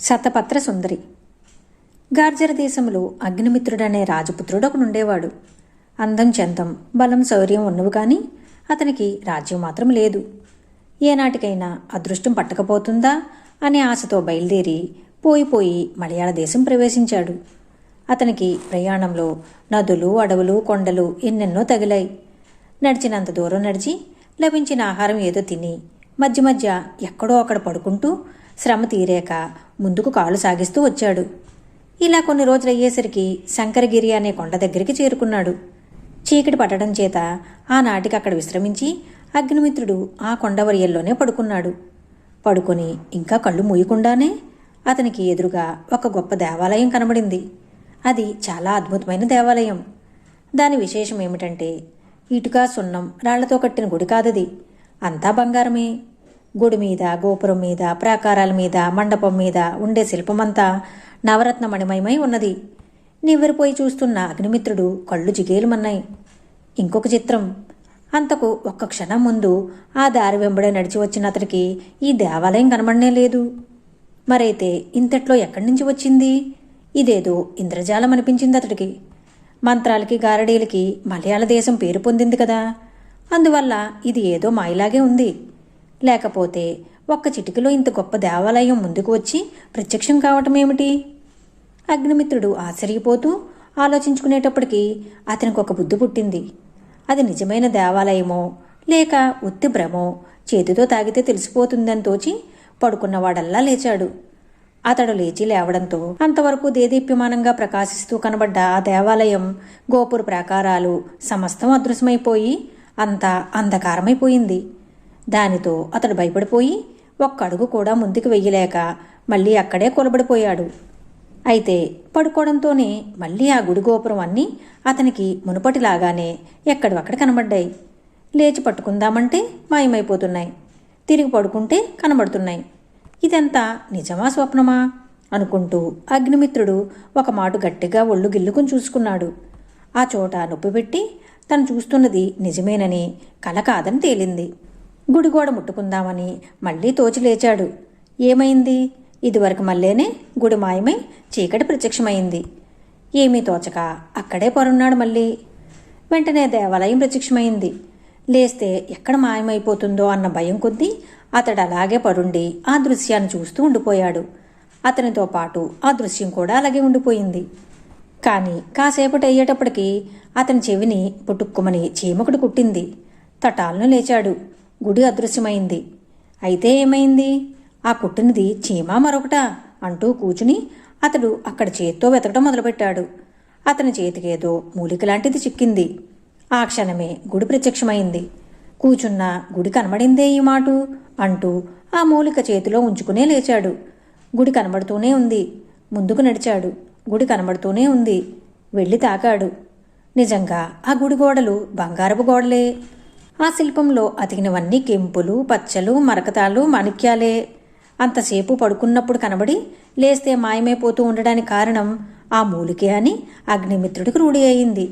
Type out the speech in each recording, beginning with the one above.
శతపత్ర సుందరి. గార్జర దేశంలో అగ్నిమిత్రుడనే రాజపుత్రుడు ఒకడుండేవాడు అందం చందం బలం శౌర్యం ఉన్నవి కానీ అతనికి రాజ్యం మాత్రం లేదు. ఏనాటికైనా అదృష్టం పట్టకపోతుందా అనే ఆశతో బయలుదేరి పోయి పోయి మలయాళ దేశం ప్రవేశించాడు. అతనికి ప్రయాణంలో నదులు అడవులు కొండలు ఎన్నెన్నో తగిలాయి. నడిచినంత దూరం నడిచి లభించిన ఆహారం ఏదో తిని మధ్య మధ్య ఎక్కడో అక్కడ పడుకుంటూ శ్రమ తీరాక ముందుకు కాలు సాగిస్తూ వచ్చాడు. ఇలా కొన్ని రోజులు అయ్యేసరికి శంకరగిరి అనే కొండ దగ్గరికి చేరుకున్నాడు. చీకటి పట్టడం చేత ఆనాటికి అక్కడ విశ్రమించి అగ్నిమిత్రుడు ఆ కొండ వరియల్లోనే పడుకున్నాడు. పడుకొని ఇంకా కళ్ళు మూయకుండానే అతనికి ఎదురుగా ఒక గొప్ప దేవాలయం కనబడింది. అది చాలా అద్భుతమైన దేవాలయం. దాని విశేషం ఏమిటంటే ఇటుక సున్నం రాళ్ళతో కట్టిన గుడి కాదది. అంతా బంగారమే. గుడి మీద గోపురం మీద ప్రాకారాల మీద మండపం మీద ఉండే శిల్పమంతా నవరత్నమణిమయమై ఉన్నది. నివ్వెరిపోయి చూస్తున్న అగ్నిమిత్రుడు కళ్ళు జిగేలుమన్నాయి. ఇంకొక చిత్రం. అంతకు ఒక్క క్షణం ముందు ఆ దారి వెంబడే నడిచి వచ్చిన అతడికి ఈ దేవాలయం కనబడనే లేదు. మరైతే ఇంతట్లో ఎక్కడి నుంచి వచ్చింది? ఇదేదో ఇంద్రజాలం అనిపించింది అతడికి. మంత్రాలకి గారడీలకి మలయాళ దేశం పేరు పొందింది కదా. అందువల్ల ఇది ఏదో మాయలాగే ఉంది. లేకపోతే ఒక్క చిటికలో ఇంత గొప్ప దేవాలయం ముందుకు వచ్చి ప్రత్యక్షం కావటం ఏమిటి అగ్నిమిత్రుడు ఆశ్చర్యపోతూ ఆలోచించుకునేటప్పటికీ అతనికి ఒక బుద్ధి పుట్టింది. అది నిజమైన దేవాలయమో లేక ఉత్తి భ్రమో చేతితో తాగితే తెలిసిపోతుందని తోచి పడుకున్నవాడల్లా లేచాడు. అతడు లేచి లేవడంతో అంతవరకు దేదీప్యమానంగా ప్రకాశిస్తూ కనబడ్డ ఆ దేవాలయం గోపుర ప్రాకారాలు సమస్తం అదృశ్యమైపోయి అంతా అంధకారమైపోయింది. దానితో అతడు భయపడిపోయి ఒక్క అడుగు కూడా ముందుకు వెయ్యలేక మళ్ళీ అక్కడే కొలబడిపోయాడు. అయితే పడుకోవడంతోనే మళ్ళీ ఆ గుడి గోపురం అన్నీ అతనికి మునుపటిలాగానే ఎక్కడివక్కడ కనబడ్డాయి. లేచి పట్టుకుందామంటే మాయమైపోతున్నాయి. తిరిగి పడుకుంటే కనబడుతున్నాయి. ఇదంతా నిజమా స్వప్నమా? అనుకుంటూ అగ్నిమిత్రుడు ఒక మాటు గట్టిగా ఒళ్ళు గిల్లుకుని చూసుకున్నాడు. ఆ చోట నొప్పి పెట్టి తను చూస్తున్నది నిజమేనని కల కాదని తేలింది. గుడిగోడ ముట్టుకుందామని మళ్ళీ తోచి లేచాడు. ఏమైంది? ఇదివరకు మళ్ళేనే గుడి మాయమై చీకటి ప్రత్యక్షమైంది. ఏమీ తోచక అక్కడే పొరున్నాడు మళ్ళీ. వెంటనే దేవాలయం ప్రత్యక్షమైంది. లేస్తే ఎక్కడ మాయమైపోతుందో అన్న భయం కొద్దీ అతడు అలాగే పడుండి ఆ దృశ్యాన్ని చూస్తూ ఉండిపోయాడు. అతనితో పాటు ఆ దృశ్యం కూడా అలాగే ఉండిపోయింది. కానీ కాసేపటి అయ్యేటప్పటికి అతని చెవిని పుట్టుక్కుమని చీమకుడు కుట్టింది. తటాలను లేచాడు. గుడి అదృశ్యమైంది. అయితే ఏమైంది? ఆ కుట్టినది చీమ మరొకట అంటూ కూచుని అతడు అక్కడ చేత్తో వెతకడం మొదలుపెట్టాడు. అతని చేతికేదో మూలిక లాంటిది చిక్కింది. ఆ క్షణమే గుడి ప్రత్యక్షమైంది. కూచున్న గుడి కనబడిందే ఈ మాటు అంటూ ఆ మూలిక చేతిలో ఉంచుకునే లేచాడు. గుడి కనబడుతూనే ఉంది. ముందుకు నడిచాడు. గుడి కనబడుతూనే ఉంది. వెళ్ళి తాకాడు. నిజంగా ఆ గుడి గోడలు బంగారపు గోడలే. ఆ శిల్పంలో అతికినవన్నీ కెంపులు పచ్చలు మరకతాలు మాణిక్యాలే. అంతసేపు పడుకున్నప్పుడు కనబడి లేస్తే మాయమైపోతూ ఉండడానికి కారణం ఆ మూలికే అని అగ్నిమిత్రుడికి రూఢి అయింది.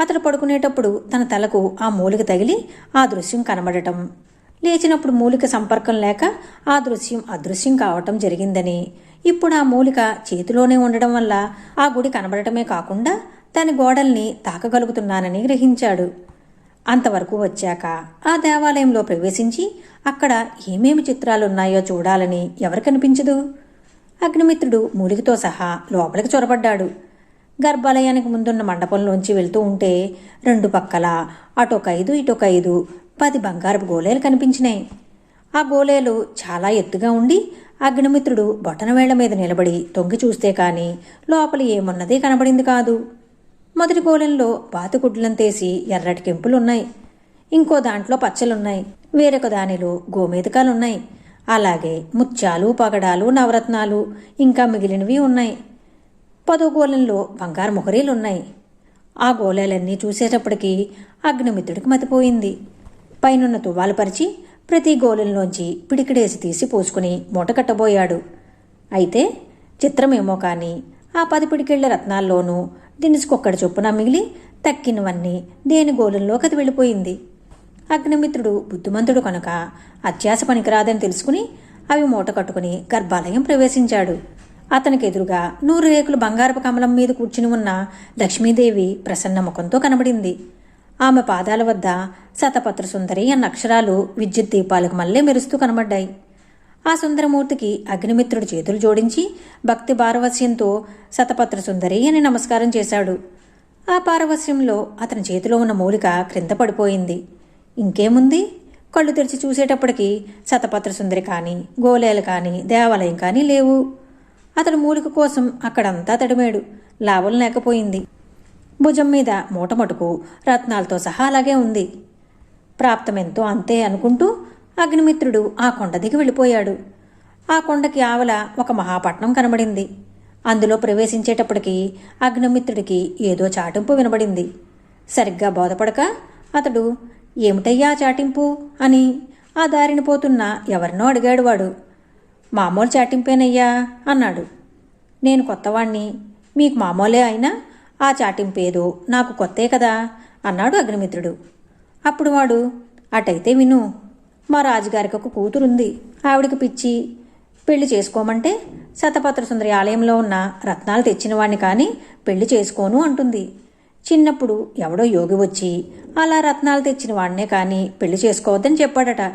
అతడు పడుకునేటప్పుడు తన తలకు ఆ మూలిక తగిలి ఆ దృశ్యం కనబడటం. లేచినప్పుడు మూలిక సంపర్కం లేక ఆ దృశ్యం అదృశ్యం కావటం జరిగిందని. ఇప్పుడు ఆ మూలిక చేతిలోనే ఉండడం వల్ల ఆ గుడి కనబడటమే కాకుండా దాని గోడల్ని తాకగలుగుతున్నానని గ్రహించాడు. అంతవరకు వచ్చాక ఆ దేవాలయంలో ప్రవేశించి అక్కడ ఏమేమి చిత్రాలున్నాయో చూడాలని ఎవరు కనిపించదు అగ్నిమిత్రుడు మూలికతో సహా లోపలికి చొరబడ్డాడు. గర్భాలయానికి ముందున్న మండపంలోంచి వెళ్తూ ఉంటే రెండు పక్కల అటొక ఐదు ఇటొక ఐదు పది బంగారపు గోళేలు కనిపించినాయి. ఆ గోళేలు చాలా ఎత్తుగా ఉండి అగ్నిమిత్రుడు బొటనవేళ్ళ మీద నిలబడి తొంగి చూస్తే కానీ లోపల ఏమున్నది కనబడింది కాదు. మొదటి గోళంలో తేసి ఎర్రటి కెంపులున్నాయి. ఇంకో దాంట్లో పచ్చలున్నాయి. వేరొక దానిలో గోమేదకాలున్నాయి అలాగే ముత్యాలు పగడాలు నవరత్నాలు ఇంకా మిగిలినవి ఉన్నాయి. పదో గోళంలో బంగారు మొహరీలున్నాయి. ఆ గోళాలన్నీ చూసేటప్పటికి అగ్నిమిత్రుడికి మతిపోయింది. పైనున్న తువ్వాలు పరిచి ప్రతి గోళంలోంచి పిడికిడేసి తీసి పోసుకుని మూట కట్టబోయాడు. అయితే చిత్రమేమో కానీ ఆ పది పిడికిళ్ళ రత్నాల్లోనూ దినుసుకొక్కడ చొప్పున మిగిలి తక్కినవన్నీ దేని గోళంలోకి అది వెళ్ళిపోయింది? అగ్నిమిత్రుడు బుద్ధిమంతుడు కనుక అత్యాస పనికిరాదని తెలుసుకుని అవి మూట కట్టుకుని గర్భాలయం ప్రవేశించాడు. అతనికి ఎదురుగా నూరు రేకులు బంగారపు కమలం మీద కూర్చుని ఉన్న లక్ష్మీదేవి ప్రసన్న ముఖంతో కనబడింది. ఆమె పాదాల వద్ద శతపత్ర సుందరి అన్న అక్షరాలు విద్యుత్ దీపాలకు మళ్ళీ మెరుస్తూ కనబడ్డాయి. ఆ సుందరమూర్తికి అగ్నిమిత్రుడు చేతులు జోడించి భక్తి పారవస్యంతో శతపత్ర సుందరి అని నమస్కారం చేశాడు. ఆ పారవస్యంలో అతని చేతిలో ఉన్న మూలిక క్రింద పడిపోయింది. ఇంకేముంది? కళ్ళు తెరిచి చూసేటప్పటికి శతపత్ర సుందరి కానీ గోలేలు కానీ దేవాలయం కానీ లేవు. అతడు మూలిక కోసం అక్కడంతా తడిమాడు లాభం లేకపోయింది. భుజం మీద మూటమటుకు రత్నాలతో సహా అలాగే ఉంది. ప్రాప్తమెంతో అంతే అనుకుంటూ అగ్నిమిత్రుడు ఆ కొండ దిగి వెళ్ళిపోయాడు. ఆ కొండకి ఆవల ఒక మహాపట్నం కనబడింది. అందులో ప్రవేశించేటప్పటికి అగ్నిమిత్రుడికి ఏదో చాటింపు వినబడింది. సరిగ్గా బోధపడక అతడు ఏమిటయ్యా చాటింపు? అని ఆ దారిని పోతున్న ఎవరినో అడిగాడు వాడు. మామూలు చాటింపేనయ్యా అన్నాడు. నేను కొత్తవాణ్ణి. మీకు మామూలే అయినా ఆ చాటింపేదో నాకు కొత్తే కదా అన్నాడు అగ్నిమిత్రుడు. అప్పుడు వాడు అటైతే విను. మా రాజుగారికి ఒక కూతురుంది. ఆవిడకి పిచ్చి. పెళ్ళి చేసుకోమంటే శతపత్ర సుందరి ఆలయంలో ఉన్న రత్నాలు తెచ్చిన వాణ్ణి కానీ పెళ్ళి చేసుకోను అంటుంది. చిన్నప్పుడు ఎవడో యోగి వచ్చి అలా రత్నాలు తెచ్చిన వాడినే కానీ పెళ్ళి చేసుకోవద్దని చెప్పాడట.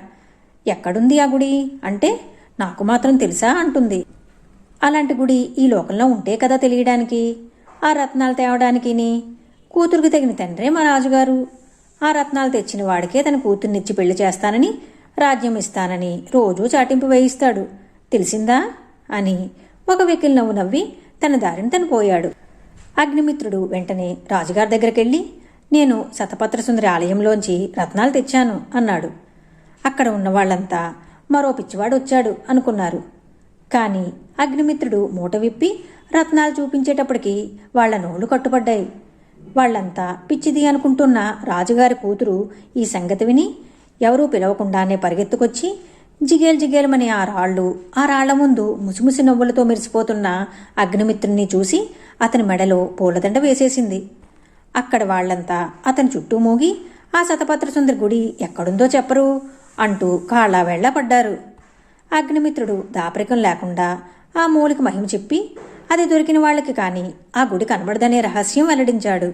ఎక్కడుంది ఆ గుడి? అంటే నాకు మాత్రం తెలుసా అంటుంది. అలాంటి గుడి ఈ లోకంలో ఉంటే కదా తెలియడానికి. ఆ రత్నాలు తేవడానికిని కూతురుకు తగిన తండ్రే మా రాజుగారు. ఆ రత్నాలు తెచ్చిన వాడికే తన కూతుర్నిచ్చి పెళ్ళి చేస్తానని రాజ్యం ఇస్తానని రోజూ చాటింపు వేయిస్తాడు. తెలిసిందా? అని ఒక వెకిల్ నవ్వు నవ్వి తన దారిని తను పోయాడు. అగ్నిమిత్రుడు వెంటనే రాజుగారి దగ్గరికెళ్ళి నేను శతపత్రసుందరి ఆలయంలోంచి రత్నాలు తెచ్చాను అన్నాడు. అక్కడ ఉన్న వాళ్ళంతా మరో పిచ్చివాడు వచ్చాడు అనుకున్నారు. కానీ అగ్నిమిత్రుడు మూట విప్పి రత్నాలు చూపించేటప్పటికి వాళ్ళ నోళ్ళు కట్టుబడ్డాయి. వాళ్ళంతా పిచ్చిది అనుకుంటున్న రాజుగారి కూతురు ఈ సంగతి విని ఎవరూ పిలవకుండానే పరిగెత్తుకొచ్చి జిగేల్ జిగేలమని ఆ రాళ్ళు ఆ రాళ్ళ ముందు ముసిముసి నవ్వులతో మెరిసిపోతున్న అగ్నిమిత్రుణ్ణి చూసి అతని మెడలో పూలదండ వేసేసింది. అక్కడ వాళ్ళంతా అతని చుట్టూ మోగి ఆ శతపత్రసుందరి గుడి ఎక్కడుందో చెప్పరు అంటూ కాళ్ళ వేళ్ళ పడ్డారు. అగ్నిమిత్రుడు దాపరికం లేకుండా ఆ మూలిక మహిమ చెప్పి అది దొరికిన వాళ్ళకి కాని ఆ గుడి కనబడదనే రహస్యం వెల్లడించాడు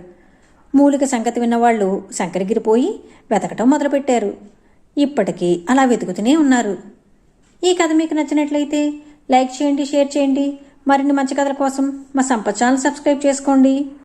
మూలిక సంగతి విన్నవాళ్ళు శంకరగిరిపోయి వెతకటం మొదలుపెట్టారు. ఇప్పటికీ అలా వెతుకుతూనే ఉన్నారు. ఈ కథ మీకు నచ్చినట్లయితే లైక్ చేయండి షేర్ చేయండి. మరిన్ని మంచి కథల కోసం మా సంపత్ ఛానల్ సబ్స్క్రైబ్ చేసుకోండి.